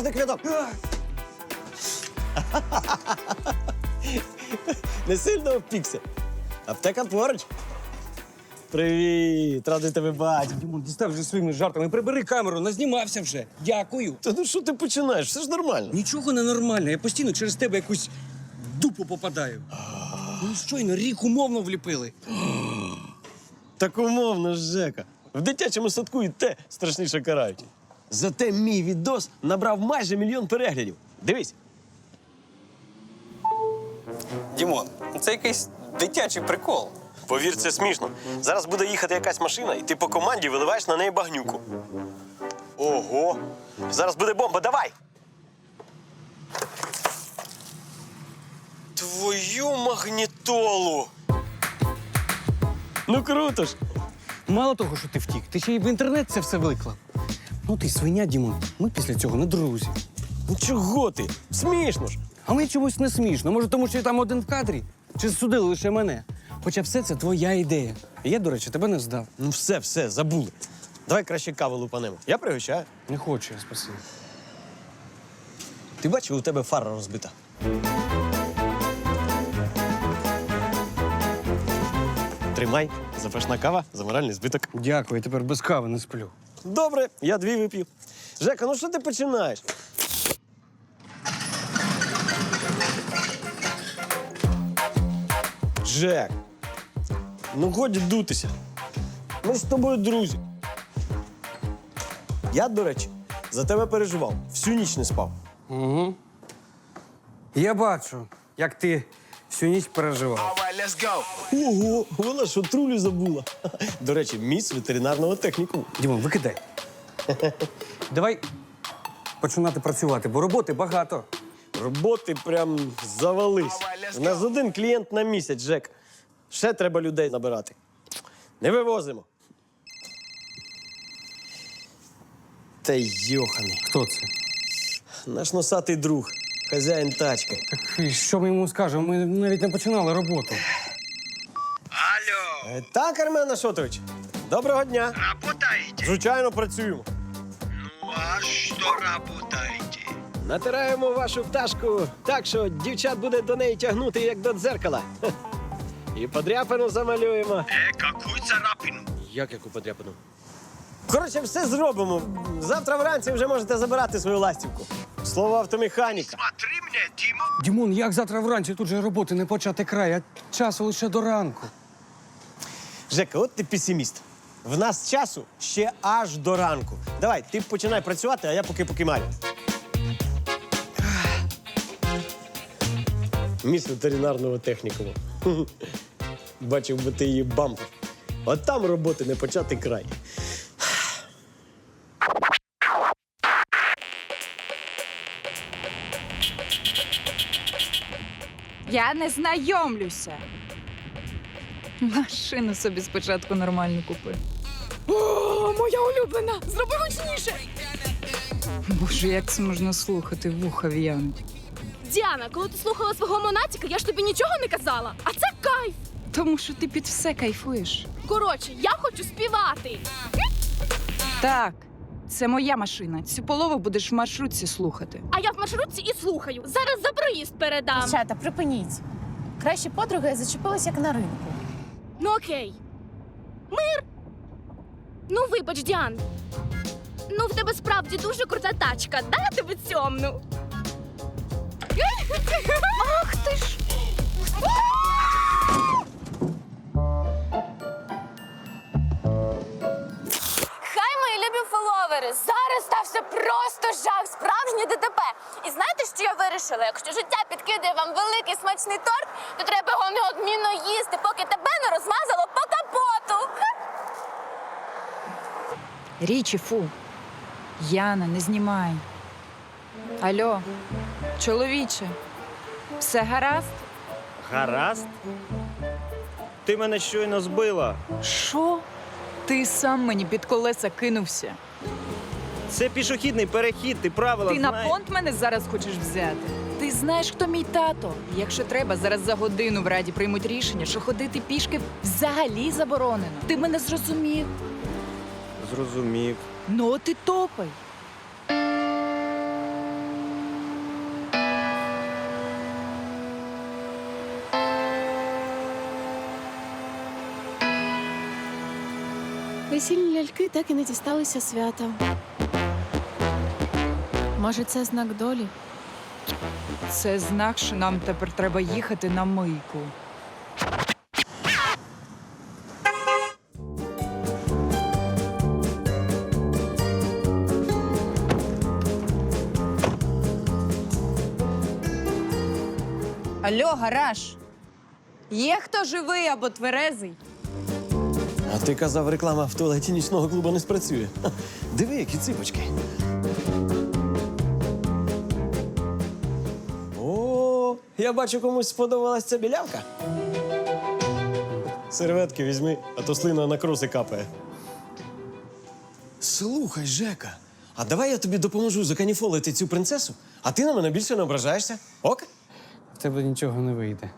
Лови! Квіток! Не сильно обпікся. Аптека поруч. Привіт! Радий тебе бачити. Дімон, дістав вже своїми жартами. Прибери камеру, назнімався вже. Дякую. Та ну що ти починаєш? Все ж нормально. Нічого не нормально. Я постійно через тебе якусь дупу попадаю. Ну, щойно рік умовно вліпили. Так умовно ж, Жека. В дитячому садку і те страшніше карають. Зате мій відос набрав майже мільйон переглядів. Дивись. Дімон, це якийсь дитячий прикол. Повір, це смішно. Зараз буде їхати якась машина, і ти по команді виливаєш на неї багнюку. Ого! Зараз буде бомба, давай! Твою магнітолу! Ну круто ж! Мало того, що ти втік, ти ще й в інтернет це все виклав. Ну ти свиня, Дімон. Ми після цього не друзі. Ну чого ти? Смішно ж! А мені чомусь не смішно. Може, тому що я там один в кадрі? Чи судили лише мене? Хоча все це твоя ідея. І я, до речі, тебе не здав. Ну все, все, забули. Давай краще каву лупанемо. Я пригощаю. Не хочу, я спасибі. Ти бачив, у тебе фара розбита. Тримай, запашна кава за моральний збиток. Дякую, я тепер без кави не сплю. Добре, я дві вип'ю. Жека, ну що ти починаєш? Жек, ну годі дутися. Ми з тобою друзі. Я, до речі, за тебе переживав. Всю ніч не спав. Я бачу, як ти всю ніч переживав. Ого, вона що трулю забула. До речі, міс ветеринарного техніку. Дімон, викидай. Давай починати працювати, бо роботи багато. Роботи прям завались. У нас один клієнт на місяць, Жек. Ще треба людей набирати. Не вивозимо. Та йоханий. Хто це? Наш носатий друг, хазяїн тачки. Так і що ми йому скажемо? Ми навіть не починали роботу. Е, Так, Армен Ашотович. Доброго дня. Работаете? Звичайно, працюємо. Ну а что работаете? Натираємо вашу пташку так, що дівчат буде до неї тягнути, як до дзеркала. Хе. І подряпину замалюємо. Э, какую царапину? Як яку подряпину? Коротше, все зробимо. Завтра вранці вже можете забирати свою ластівку. Слово автомеханіка. Смотри мне, Дима. Дімон, як завтра вранці тут же роботи не почати край, а часу лише до ранку. Жека, от ти песиміст. В нас часу ще аж до ранку. Давай, ти починай працювати, а я поки покимаю. Міс ветеринарного технікуму. Бачив би ти її бампер. От там роботи не почати край. Я не знайомлюся. Машину собі спочатку нормальну купи. О, моя улюблена! Зроби гучніше! Боже, як це можна слухати, вуха в'януть. Діана, коли ти слухала свого монатіка, я ж тобі нічого не казала. А це кайф. Тому що ти під все кайфуєш. Коротше, я хочу співати. Так, це моя машина. Цю полову будеш в маршрутці слухати. А я в маршрутці і слухаю. Зараз за проїзд передам. Дівчата, припиніть. Кращі подруги зачепились як на ринку. Ну окей. Мир. Ну, вибач, Діан. Ну, в тебе справді дуже крута тачка. Дай я тебе цьомну. Ах ти ж. Зараз стався просто жах, справжнє ДТП. І знаєте, що я вирішила? Якщо життя підкидає вам великий смачний торт, то треба його неодмінно їсти, поки тебе не розмазало по капоту. Річі, фу. Яна, не знімай. Алло, чоловіче, все гаразд? Гаразд. Ти мене щойно збила. Що? Ти сам мені під колеса кинувся. Це пішохідний перехід, ти правила. Ти знаєш. на понт мене зараз хочеш взяти. Ти знаєш, хто мій тато. Якщо треба, зараз за годину в раді приймуть рішення, що ходити пішки взагалі заборонено. Ти мене зрозумів. Зрозумів. Ну, ти і топай. Весільні ляльки так і не дісталися свята. Може, це знак долі? Це знак, що нам тепер треба їхати на мийку. Алло, гараж. Є хто живий або тверезий? А ти казав, реклама в туалеті нічного клубу не спрацює. Ха, Диви, які ципочки. Я бачу, комусь сподобалась ця білявка. Серветки візьми, а то слина на кроси капає. Слухай, Жека, а давай я тобі допоможу заканіфолити цю принцесу, а ти на мене більше не ображаєшся. Ок? В тебе нічого не вийде.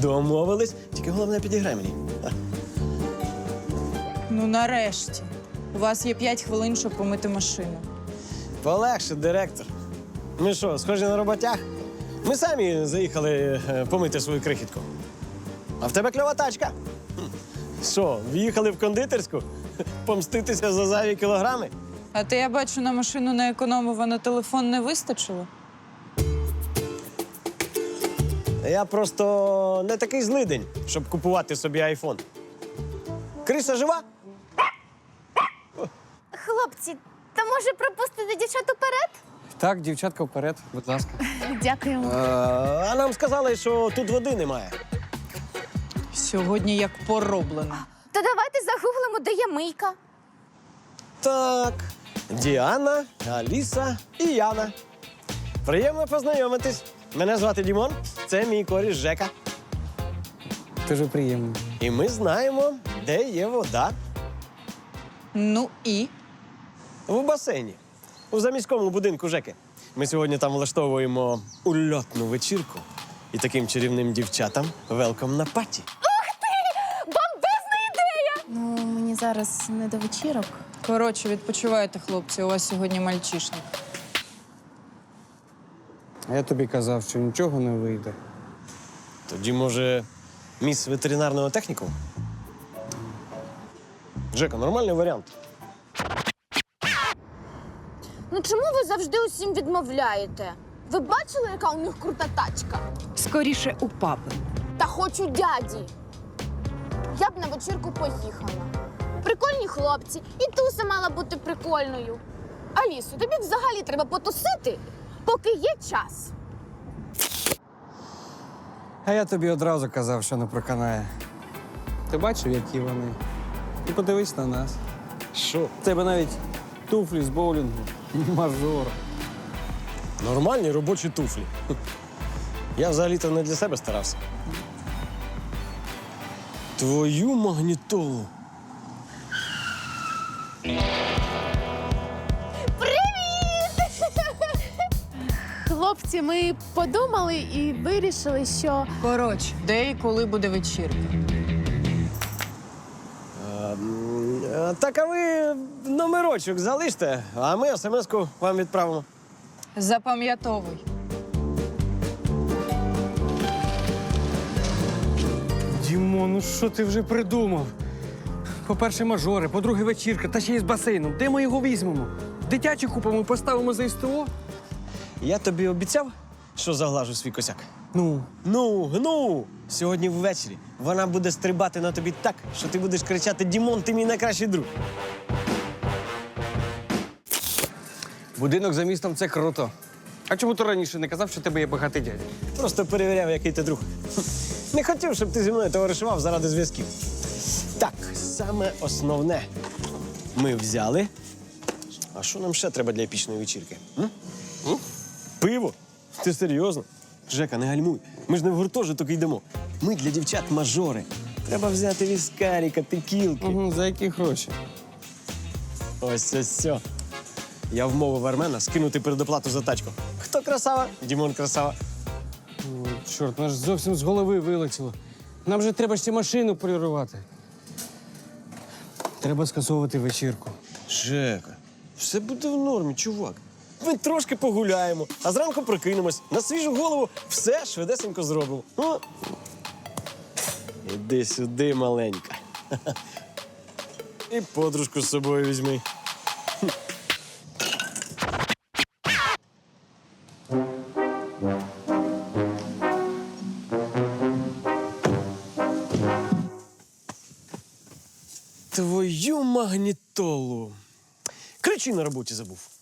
Домовились, тільки головне підіграй мені. Ну, нарешті. У вас є 5 хвилин, щоб помити машину. Полегше, директор. Ми що, схожі на роботяг? Ми самі заїхали е, помити свою крихітку. А в тебе кльова тачка. Хм. Що, в'їхали в кондитерську? Помститися за зайві кілограми? А ти, я бачу, на машину не економив, а на телефон не вистачило. Я просто не такий злидень, щоб купувати собі айфон. Криса жива? Хлопці, та може пропустити дівчат уперед? Так, дівчатка, вперед, будь ласка. Дякуємо. Е, А нам сказали, що тут води немає. Сьогодні як пороблено. То давайте загуглимо, де є мийка. Так, Діана, Аліса і Яна. Приємно познайомитись. Мене звати Дімон, це мій коріш Жека. Дуже приємно. І ми знаємо, де є вода. Ну і В басейні. У заміському будинку Жеки. Ми сьогодні там влаштовуємо ульотну вечірку. І таким чарівним дівчатам велком на паті. Бомбезна ідея! Ну, мені зараз не до вечірок. коротше, відпочивайте, хлопці. У вас сьогодні мальчишник. А я тобі казав, що нічого не вийде. Тоді, може, міс ветеринарного техніку? Жека, нормальний варіант. Ну чому ви завжди усім відмовляєте? Ви бачили, яка у них крута тачка? Скоріше у папи. Та хочу дяді. Я б на вечірку поїхала. Прикольні хлопці, і туса мала бути прикольною. Алісу, тобі взагалі треба потусити, поки є час. А я тобі одразу казав, що не проканає. Ти бачив, які вони? І подивись на нас. Що? Тебе навіть туфлі з боулінгу. Мажор. Нормальні робочі туфлі. Я взагалі-то не для себе старався. Твою магнітолу. Хлопці, ми подумали і вирішили, що Коротше, де і коли буде вечірка? Так, а ви номерочок залиште, а ми смс-ку вам відправимо. Запам'ятовуй. Дімон, ну що ти вже придумав? По-перше, мажори, по-друге, вечірка, та ще й з басейном. Де ми його візьмемо? Дитячі купимо, поставимо за СТО? Я тобі обіцяв, що заглажу свій косяк. Ну, Ну, ну, сьогодні ввечері вона буде стрибати на тобі так, що ти будеш кричати Дімон, ти мій найкращий друг. будинок за містом це круто. А чому ти раніше не казав, що в тебе є багатий дядя? Просто перевіряв, який ти друг. Не хотів, щоб ти зі мною товаришував заради зв'язків. Так, саме основне. Ми взяли. А що нам ще треба для епічної вечірки? М? М? Пиво? Ти серйозно? Жека, не гальмуй. Ми ж не в гуртожиток йдемо. Ми для дівчат мажори. Треба взяти віскаріка, текілки. Угу, за які гроші? Ось ось все. Я вмовив Армена скинути передоплату за тачку. Хто красава? Дімон красава. О, чорт, нас зовсім з голови вилетіло. Нам же треба ще машину полірувати. Треба скасовувати вечірку. Жека, все буде в нормі, чувак. Ми трошки погуляємо, а зранку прокинемось. На свіжу голову все швидесенько зробимо. О. Іди сюди, маленька. І подружку з собою візьми. Твою магнітолу. Ключі на роботі забув.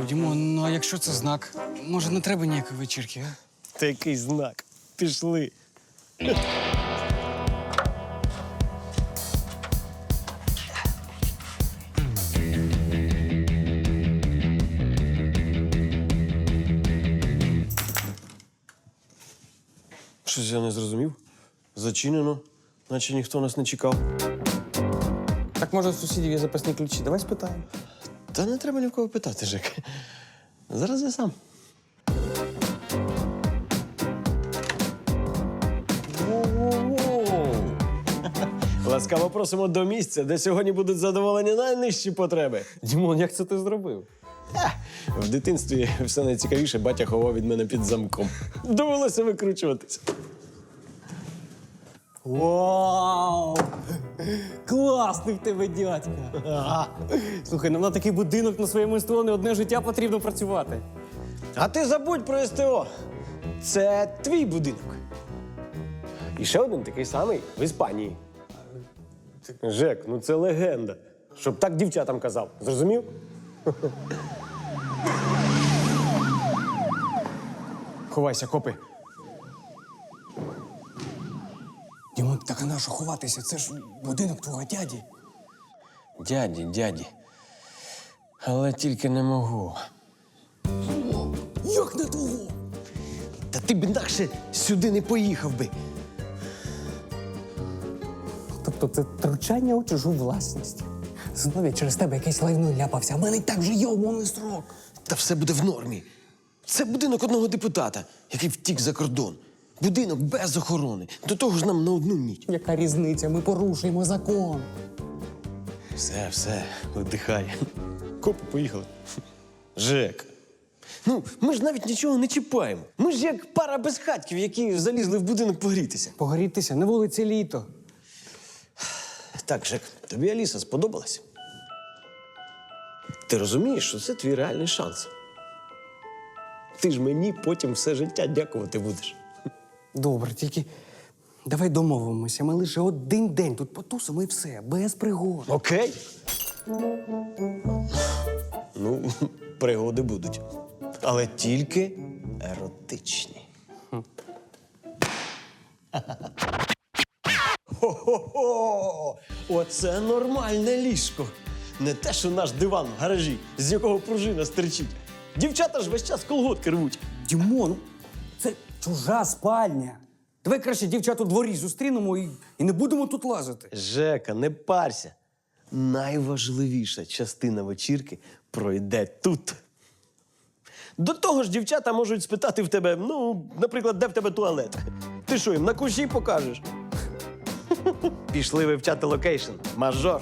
О, ну а якщо це знак, може не треба ніякої вечірки, а? Та який знак. Пішли. Щось я не зрозумів. Зачинено, наче ніхто нас не чекав. Так може сусідів є запасні ключі. Давай спитаємо. Та не треба ні в кого питати, Жек. Зараз я сам. Воу-воу-воу. Ласкаво просимо до місця, де сьогодні будуть задоволені найнижчі потреби. Дімон, як це ти зробив? Ха! В дитинстві все найцікавіше батя ховав від мене під замком. Довелося викручуватись. Вау! Класний в тебе дядька. Слухай, нам на такий будинок на своєму СТО не одне життя потрібно працювати. А ти забудь про СТО. Це твій будинок. І ще один такий самий в Іспанії. Жек, ну це легенда. Щоб так дівчатам казав. Зрозумів? Ховайся, копи. Дімон, так а на що ховатися? Це ж будинок твого дяді. Дяді, дяді. Але тільки не можу. Як не твого? Та ти б інакше сюди не поїхав би. Тобто це втручання у чужу власність. Знову через тебе якесь лайно ляпався, а в мене й так вже є умовний строк. Та все буде в нормі. Це будинок одного депутата, який втік за кордон. Будинок без охорони. До того ж нам на одну ніч. Яка різниця? Ми порушуємо закон. Все, все, видихай. Копи поїхали. Жек. Ну, ми ж навіть нічого не чіпаємо. Ми ж як пара безхатьків, які залізли в будинок погрітися. Погорітися на вулиці літо. Так, Жек, тобі Аліса сподобалась? Ти розумієш, що це твій реальний шанс. Ти ж мені потім все життя дякувати будеш. Добре, тільки давай домовимося. Ми лише один день тут потусимо і все, без пригод. Окей? Ну, пригоди будуть. Але тільки еротичні. Хо-хо-хо! Оце нормальне ліжко. Не те, що наш диван в гаражі, з якого пружина стерчить. Дівчата ж весь час колготки рвуть. Дімон, чужа спальня. Давай краще дівчат у дворі зустрінемо і, і не будемо тут лазити. Жека, не парся. Найважливіша частина вечірки пройде тут. До того ж, дівчата можуть спитати в тебе, ну, наприклад, де в тебе туалет. Ти що, їм на кущі покажеш? Пішли вивчати локейшн. Мажор.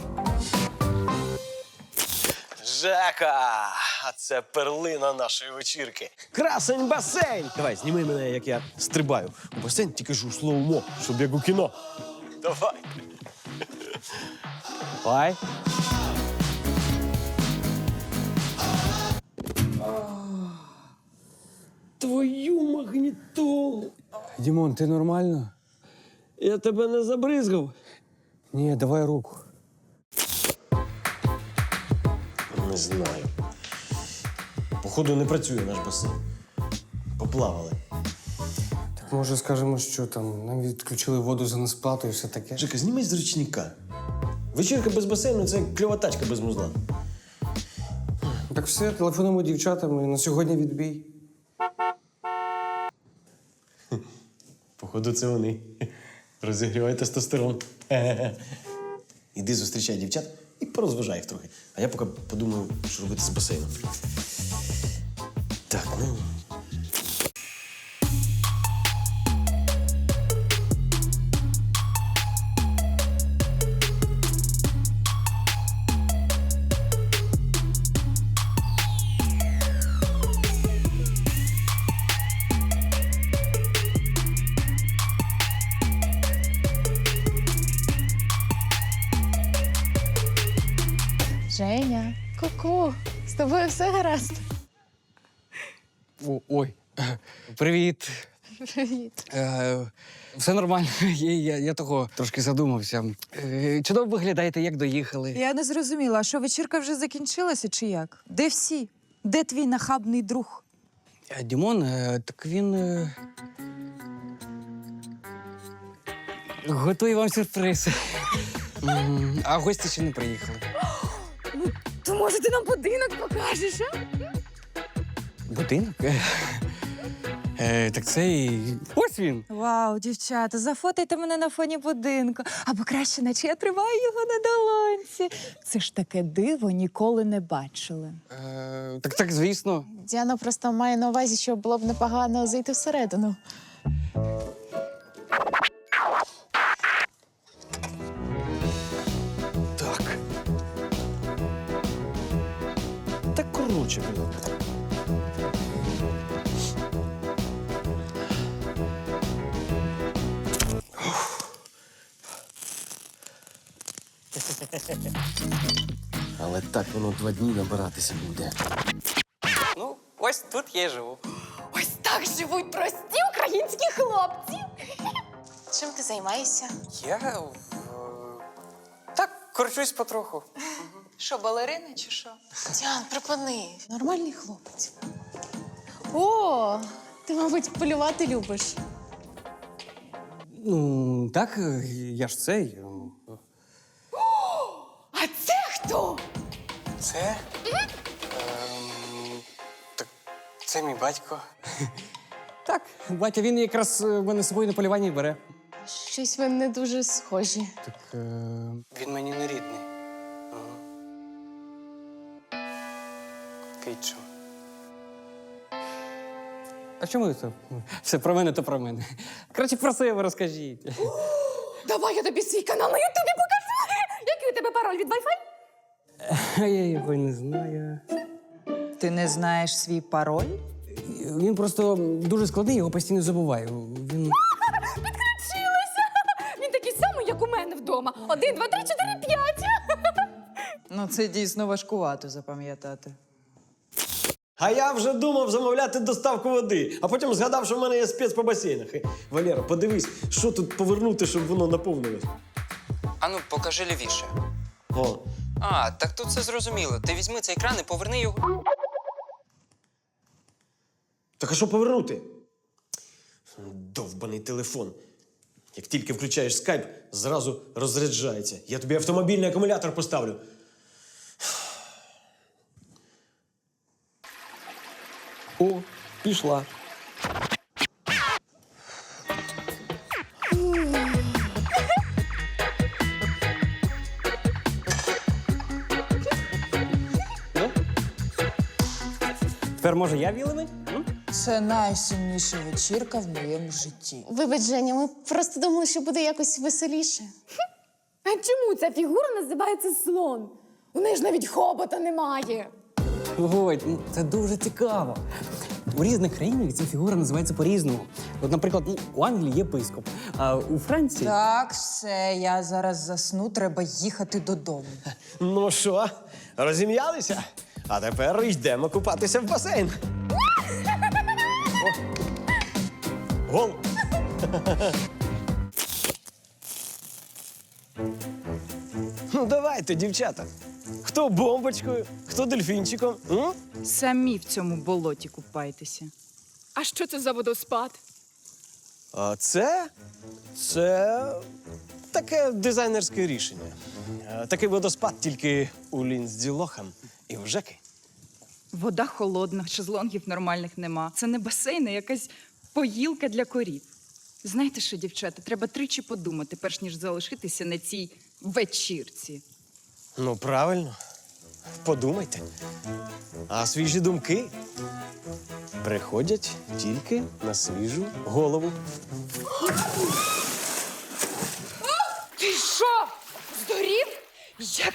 Жека! А це перлина нашої вечірки. Красень басейн! Давай, зніми мене, як я стрибаю. У басейн тільки ж у слоумо, щоб як у кіно. Давай. Давай. Твою магнітолу! Дімон, ти нормально? Я тебе не забризгав. Ні, давай руку. Не знаю. Походу, не працює наш басейн. Поплавали. Так може скажемо, що там нам відключили воду за несплату і все таке. Жека, знімай з ручника. Вечірка без басейну це як кльова тачка без музла. Так все, телефонуємо дівчатам і на сьогодні відбій. Походу, це вони. Розігрівай тестостерон. Іди зустрічай дівчат і порозважай їх трохи. А я поки подумаю, що робити з басейном. Так, ну. Женя, ку-ку, з тобою все гаразд. О, ой, привіт. Привіт. Е, все нормально. Я, я, я того трошки задумався. Е, чудово виглядаєте, як доїхали. Я не зрозуміла, а що вечірка вже закінчилася чи як? Де всі? Де твій нахабний друг? А Дімон, е, так він. е, Готує вам сюрприз. М, А гості ще не приїхали. То може ти нам будинок покажеш, а? Будинок? Е, Е, так це і. Ось він. Вау, дівчата, зафотайте мене на фоні будинку. Або краще, наче я тримаю його на долонці. Це ж таке диво ніколи не бачили. Е, так, так, звісно. Діана просто має на увазі, що було б непогано зайти всередину. Так. Так коротше, блін. Але так воно два дні набиратися буде. Ну, ось тут я й живу. Ось так живуть прості українські хлопці. Чим ти займаєшся? Я. е, Так, кручусь потроху. Що, балерини чи що? Діан, припини. Нормальний хлопець. О, ти, мабуть, полювати любиш. Ну, так, я ж цей. Це. Ем, так, це мій батько. Так, батя, він якраз е, мене з собою на полювання бере. Щось ви не дуже схожі. Так. Е... Він мені не рідний. Квітчу. А чому це? Все про мене, то про мене. Краще про себе розкажіть. Давай я тобі свій канал на Ютубі покажу. Який у тебе пароль від Wi-Fi? А я його й не знаю. Ти не знаєш свій пароль? Він просто дуже складний, його постійно забуваю. Він. Підключилася. Він такий самий, як у мене вдома. Один, два, три, чотири, п'ять. Ну, це дійсно важкувато запам'ятати. А я вже думав замовляти доставку води, а потім згадав, що в мене є спец по басейнах. І, Валера, подивись, що тут повернути, щоб воно наповнилось. Ану, покажи лівіше. О, А, так тут все зрозуміло. Ти візьми цей кран і поверни його. так а що повернути? Довбаний телефон. Як тільки включаєш скайп, зразу розряджається. Я тобі автомобільний акумулятор поставлю. О, пішла. Тепер може я вілений? М? Це найсумніша вечірка в моєму житті. Вибач, Женя, ми просто думали, що буде якось веселіше. А чому ця фігура називається слон? У неї ж навіть хобота немає. Ой, ну, це дуже цікаво. У різних країнах ця фігура називається по-різному. От, наприклад, ну, у Англії є єпископ, а у Франції. Так, все, я зараз засну, треба їхати додому. Ну що, розім'ялися? А тепер йдемо купатися в басейн. О, Гол! Ну, давайте, дівчата. Хто бомбочкою, хто дельфінчиком? М? Самі в цьому болоті купайтеся. А що це за водоспад? А це. Це таке дизайнерське рішення. Е, Такий водоспад тільки у Лінзділохан і в Жеки. Вода холодна, шезлонгів нормальних нема. Це не басейн, а якась поїлка для корів. Знаєте що, дівчата, треба тричі подумати, перш ніж залишитися на цій вечірці. Ну, правильно. Подумайте. А свіжі думки приходять тільки на свіжу голову. Ти що? Здурів?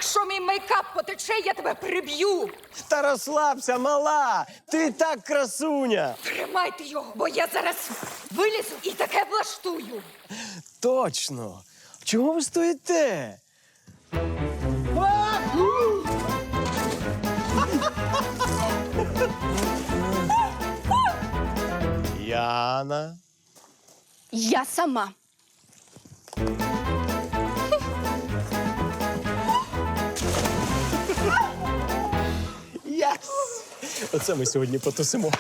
Якщо мій мейкап потече, я тебе приб'ю. Та розслабся, мала! Ти так красуня! Тримайте його, бо я зараз вилізу і таке влаштую. Точно! Чого ви стоїте? Яна. Я сама. Оце ми сьогодні потусимо.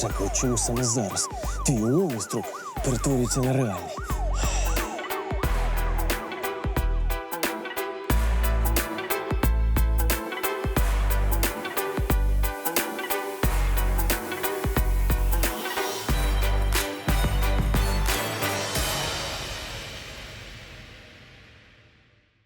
Жека, от чому саме зараз твій умовний строк перетворюється на реальний?